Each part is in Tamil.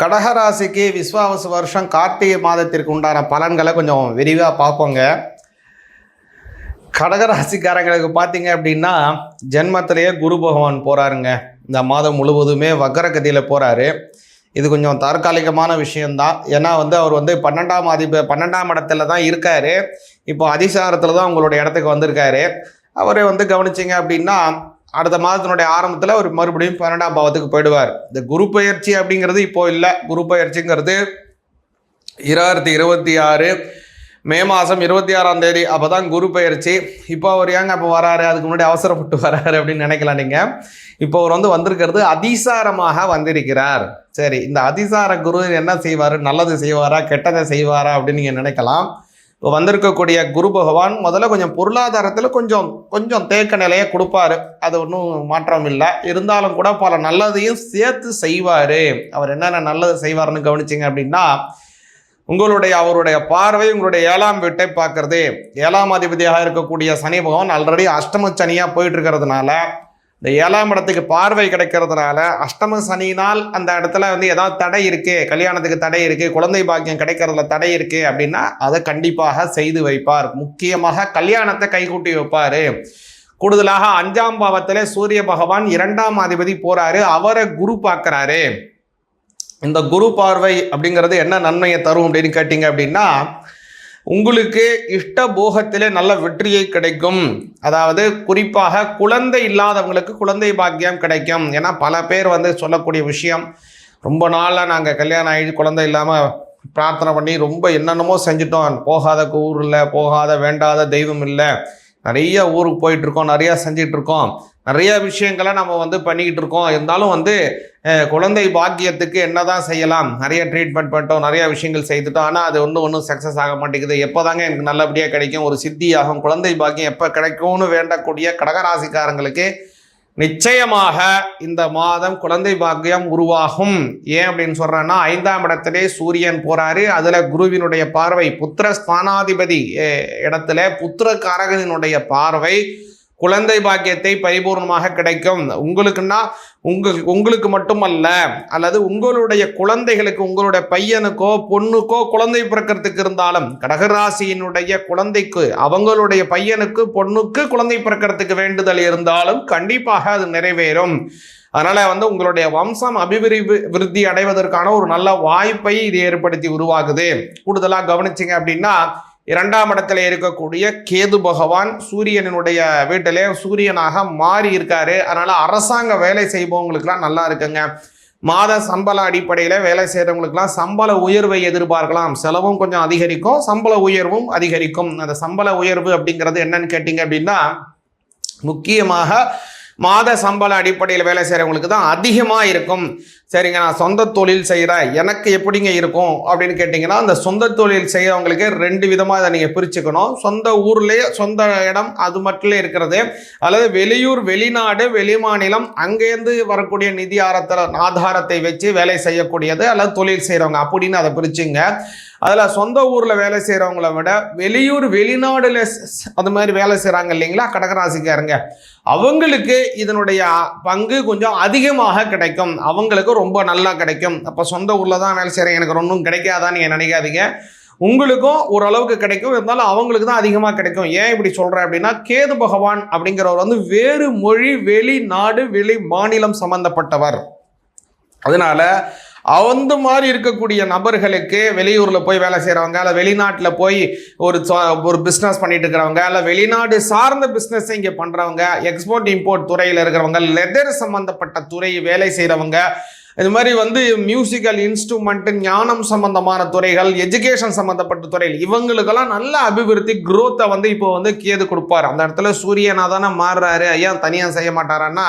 கடகராசிக்கு விஸ்வாவச வருஷம் கார்த்திகை மாதத்திற்கு உண்டான பலன்களை கொஞ்சம் விரிவாக பார்ப்போங்க. கடகராசிக்காரங்களுக்கு பார்த்தீங்க அப்படின்னா ஜென்மத்திலேயே குரு பகவான் போகிறாருங்க இந்த மாதம் முழுவதுமே வக்கரகதியில் போகிறாரு இது கொஞ்சம் தற்காலிகமான விஷயம்தான். ஏன்னா வந்து அவர் வந்து பன்னெண்டாம் அதிப பன்னெண்டாம் இடத்துல தான் இருக்காரு. இப்போ அதிசாரத்தில் தான் உங்களுடைய இடத்துக்கு வந்திருக்காரு. அவரை வந்து கவனிச்சிங்க அப்படின்னா அடுத்த மாதத்தினுடைய ஆரம்பத்தில் அவர் மறுபடியும் பன்னெண்டாம் பாவத்துக்கு போயிடுவார். இந்த குரு பயிற்சி அப்படிங்கிறது இப்போ இல்லை. குரு பயிற்சிங்கிறது இருபத்தி இருபத்தி ஆறு மே மாதம் இருபத்தி ஆறாம் தேதி. அப்போ தான் குரு பயிற்சி. இப்போ அவர் ஏங்க அப்போ வராரு? அதுக்கு முன்னாடி அவசரப்பட்டு வராரு அப்படின்னு நினைக்கலாம் நீங்கள் இப்போ அவர் வந்து வந்திருக்கிறது அதிசாரமாக வந்திருக்கிறார். சரி இந்த அதிசார குரு என்ன செய்வார்? நல்லது செய்வாரா? கெட்டதை செய்வாரா? அப்படின்னு நீங்கள் நினைக்கலாம். இப்போ வந்திருக்கக்கூடிய குரு பகவான் முதல்ல கொஞ்சம் பொருளாதாரத்தில் கொஞ்சம் கொஞ்சம் தேக்க நிலையை கொடுப்பாரு. அது ஒன்றும் மாற்றம் இல்லை. இருந்தாலும் கூட பல நல்லதையும் சேர்த்து செய்வார். அவர் என்னென்ன நல்லது செய்வார்னு கவனிச்சிங்க அப்படின்னா உங்களுடைய அவருடைய பார்வை உங்களுடைய ஏழாம் வீட்டை பார்க்கறது. ஏழாம் அதிபதியாக இருக்கக்கூடிய சனி பகவான் ஆல்ரெடி அஷ்டம சனியாக போயிட்டு இருக்கிறதுனால இந்த ஏழாம் இடத்துக்கு பார்வை கிடைக்கிறதுனால அஷ்டம சனியினால் அந்த இடத்துல வந்து ஏதாவது தடை இருக்குது கல்யாணத்துக்கு தடை இருக்குது குழந்தை பாக்கியம் கிடைக்கிறதுல தடை இருக்குது அப்படின்னா அதை கண்டிப்பாக செய்து வைப்பார். முக்கியமாக கல்யாணத்தை கைகூட்டி வைப்பார். கூடுதலாக அஞ்சாம் பாவத்தில் சூரிய பகவான் இரண்டாம் அதிபதி போகிறாரு அவரை குரு பார்க்குறாரு. இந்த குரு பார்வை அப்படிங்கிறது என்ன நன்மையை தரும் அப்படின்னு கேட்டிங்க அப்படின்னா உங்களுக்கு இஷ்ட போகத்திலே நல்ல வெற்றியை கிடைக்கும். அதாவது குறிப்பாக குழந்தை இல்லாதவங்களுக்கு குழந்தை பாக்கியம் கிடைக்கும். ஏன்னா பல பேர் வந்து சொல்லக்கூடிய விஷயம் ரொம்ப நாளாக நாங்கள் கல்யாணம் ஆகி குழந்தை இல்லாமல் பிரார்த்தனை பண்ணி ரொம்ப என்னென்னமோ செஞ்சுட்டோம். போகாத ஊர் இல்லை போகாத வேண்டாத தெய்வம் இல்லை. நிறைய ஊருக்கு போயிட்டுருக்கோம் நிறையா செஞ்சிட்ருக்கோம் நிறைய விஷயங்களை நம்ம வந்து பண்ணிக்கிட்டு இருக்கோம். இருந்தாலும் வந்து குழந்தை பாக்கியத்துக்கு என்ன தான் செய்யலாம்? நிறைய ட்ரீட்மெண்ட் பண்ணிட்டோம் நிறைய விஷயங்கள் செய்துட்டோம். ஆனால் அது ஒன்றும் ஒன்றும் சக்ஸஸ் ஆக மாட்டேங்குது. எப்போதாங்க எனக்கு நல்லபடியாக கிடைக்கும்? ஒரு சித்தியாகும். குழந்தை பாக்கியம் எப்போ கிடைக்கும்னு வேண்டக்கூடிய கடகராசிக்காரங்களுக்கு நிச்சயமாக இந்த மாதம் குழந்தை பாக்கியம் உருவாகும். ஏன் அப்படின்னு சொல்கிறேன்னா ஐந்தாம் இடத்திலே சூரியன் போகிறாரு அதில் குருவினுடைய பார்வை புத்திர ஸ்தானாதிபதி இடத்துல புத்திர காரகனினுடைய பார்வை குழந்தை பாக்கியத்தை பரிபூர்ணமாக கிடைக்கும். உங்களுக்குன்னா உங்க உங்களுக்கு மட்டுமல்ல அல்லது உங்களுடைய குழந்தைகளுக்கு உங்களுடைய பையனுக்கோ பொண்ணுக்கோ குழந்தை பிறக்கிறதுக்கு இருந்தாலும் கடகராசியினுடைய குழந்தைக்கு அவங்களுடைய பையனுக்கு பொண்ணுக்கு குழந்தை பிறக்கிறதுக்கு வேண்டுதல் இருந்தாலும் கண்டிப்பாக அது நிறைவேறும். அதனால் வந்து உங்களுடைய வம்சம் அபிவிருத்தி விருத்தி அடைவதற்கான ஒரு நல்ல வாய்ப்பை இது ஏற்படுத்தி உருவாகுது. கூடுதலாக கவனிச்சிங்க அப்படின்னா இரண்டாம் இடத்துல இருக்கக்கூடிய கேது பகவான் சூரியனுடைய வீட்டிலே சூரியனாக மாறி இருக்காரு. அதனால அரசாங்க வேலை செய்பவங்களுக்குலாம் நல்லா இருக்குங்க. மாத சம்பள அடிப்படையில் வேலை செய்கிறவங்களுக்குலாம் சம்பள உயர்வை எதிர்பார்க்கலாம். செலவும் கொஞ்சம் அதிகரிக்கும் சம்பள உயர்வும் அதிகரிக்கும். அந்த சம்பள உயர்வு அப்படிங்கிறது என்னன்னு கேட்டிங்க அப்படின்னா முக்கியமாக மாத சம்பள அடிப்படையில் வேலை செய்கிறவங்களுக்கு தான் அதிகமாக இருக்கும். சரிங்க நான் சொந்த தொழில் செய்கிறேன் எனக்கு எப்படிங்க இருக்கும் அப்படின்னு கேட்டிங்கன்னா அந்த சொந்த தொழில் செய்கிறவங்களுக்கு ரெண்டு விதமாக இதை நீங்கள் பிரிச்சுக்கணும். சொந்த ஊர்லேயே சொந்த இடம் அது மட்டும் இருக்கிறது. அல்லது வெளியூர் வெளிநாடு வெளிமாநிலம் அங்கேருந்து வரக்கூடிய நிதி ஆரத்தில் ஆதாரத்தை வச்சு வேலை செய்யக்கூடியது அல்லது தொழில் செய்கிறவங்க அப்படின்னு அதை பிரிச்சுங்க. அதில் சொந்த ஊரில் வேலை செய்கிறவங்கள விட வெளியூர் வெளிநாடுல அது மாதிரி வேலை செய்கிறாங்க இல்லைங்களா கடகராசிக்காரங்க. அவங்களுக்கு இதனுடைய பங்கு கொஞ்சம் அதிகமாக கிடைக்கும். அவங்களுக்கு ரொம்ப நல்லா கிடைக்கும். அப்போ சொந்த ஊரில் தான் வேலை செய்கிறேன் எனக்கு ஒன்றும் கிடைக்காதான்னு நீங்கள் நினைக்காதீங்க. உங்களுக்கும் ஓரளவுக்கு கிடைக்கும். இருந்தாலும் அவங்களுக்கு தான் அதிகமாக கிடைக்கும். ஏன் இப்படி சொல்கிறேன் அப்படின்னா கேது பகவான் அப்படிங்கிறவர் வந்து வேறு மொழி வெளிநாடு வெளி மாநிலம் சம்பந்தப்பட்டவர். அதனால அந்த மாதிரி இருக்கக்கூடிய நபர்களுக்கு வெளியூரில் போய் வேலை செய்கிறவங்க இல்லை வெளிநாட்டில் போய் ஒரு ஒரு பிஸ்னஸ் பண்ணிட்டு இருக்கிறவங்க இல்லை வெளிநாடு சார்ந்த பிஸ்னஸ் இங்கே பண்ணுறவங்க எக்ஸ்போர்ட் இம்போர்ட் துறையில் இருக்கிறவங்க லெதர் சம்மந்தப்பட்ட துறை வேலை செய்கிறவங்க இது மாதிரி வந்து மியூசிக்கல் இன்ஸ்ட்ருமெண்ட் ஞானம் சம்பந்தமான துறைகள் எஜுகேஷன் சம்பந்தப்பட்ட துறைகள் இவங்களுக்கெல்லாம் நல்ல அபிவிருத்தி குரோத்தை வந்து இப்போ வந்து கேது கொடுப்பாரு. அந்த இடத்துல சூரியனாக தானே மாறுறாரு. ஐயா தனியாக செய்ய மாட்டாரான்னா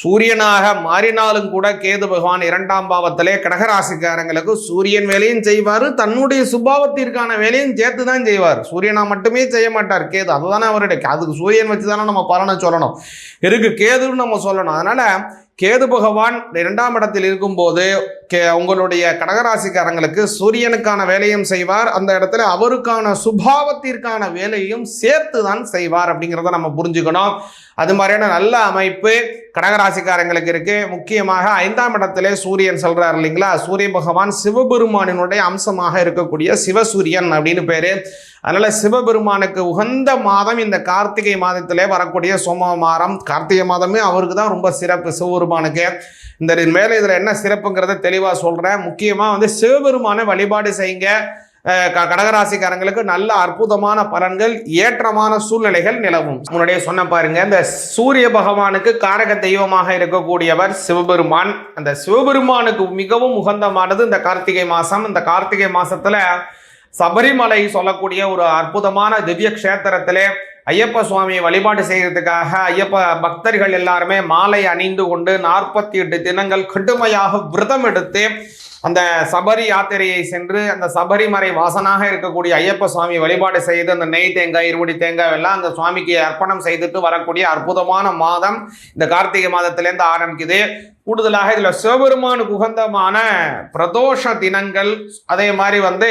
சூரியனாக மாறினாலும் கூட கேது பகவான் இரண்டாம் பாவத்திலே கடகராசிக்காரங்களுக்கு சூரியன் வேலையும் செய்வார் தன்னுடைய சுபாவத்திற்கான வேலையும் சேர்த்து தான் செய்வார். சூரியனா மட்டுமே செய்ய மாட்டார். கேது அதுதானே அவருடைய அதுக்கு சூரியன் வச்சு தானே நம்ம பலனை சொல்லணும். இருக்கு கேதுன்னு நம்ம சொல்லணும். அதனால கேது பகவான் இரண்டாம் இடத்தில் இருக்கும்போது கே உங்களுடைய கடகராசிக்காரங்களுக்கு சூரியனுக்கான வேலையும் செய்வார். அந்த இடத்துல அவருக்கான சுபாவத்திற்கான வேலையும் சேர்த்து தான் செய்வார் அப்படிங்கிறத நம்ம புரிஞ்சுக்கணும். அது மாதிரியான நல்ல அமைப்பு கடகராசிக்காரங்களுக்கு இருக்கு. முக்கியமாக ஐந்தாம் இடத்திலே சூரியன் சொல்றார் இல்லைங்களா? சூரிய பகவான் சிவபெருமானினுடைய அம்சமாக இருக்கக்கூடிய சிவசூரியன் அப்படின்னு பேரு. அதனால சிவபெருமானுக்கு உகந்த மாதம் இந்த கார்த்திகை மாதத்திலே வரக்கூடிய சோம மாதம். கார்த்திகை மாதமே அவருக்கு தான் ரொம்ப சிறப்பு சிவபெருமானுக்கு. இந்த மேலே இதில் என்ன சிறப்புங்கிறத தெளிவாக சொல்கிறேன் முக்கியமாக வந்து சிவபெருமானை வழிபாடு செய்யுங்க. க- கடகராசிக்காரங்களுக்கு நல்ல அற்புதமான பலன்கள் ஏற்றமான சூழ்நிலைகள் நிலவும். முன்னாடியே சொன்ன பாருங்க இந்த சூரிய பகவானுக்கு காரக தெய்வமாக இருக்கக்கூடியவர் சிவபெருமான். அந்த சிவபெருமானுக்கு மிகவும் உகந்தமானது இந்த கார்த்திகை மாசம் இந்த கார்த்திகை மாசத்துல சபரிமலை சொல்லக்கூடிய ஒரு அற்புதமான திவ்ய க்ஷேத்திரத்திலே ஐயப்ப சுவாமியை வழிபாடு செய்யறதுக்காக ஐயப்ப பக்தர்கள் எல்லாருமே மாலை அணிந்து கொண்டு நாற்பத்தி எட்டு தினங்கள் கடுமையாக விரதம் எடுத்து அந்த சபரி யாத்திரையை சென்று அந்த சபரிமலை வாசனாக இருக்கக்கூடிய ஐயப்ப சுவாமி வழிபாடு செய்து அந்த நெய் தேங்காய் இருமுடி தேங்காய் எல்லாம் அந்த சுவாமிக்கு அர்ப்பணம் செய்துட்டு வரக்கூடிய அற்புதமான மாதம் இந்த கார்த்திகை மாதத்திலேருந்து ஆரம்பிக்குது. கூடுதலாக இதுல சிவபெருமானுக்கு உகந்தமான பிரதோஷ தினங்கள் அதே மாதிரி வந்து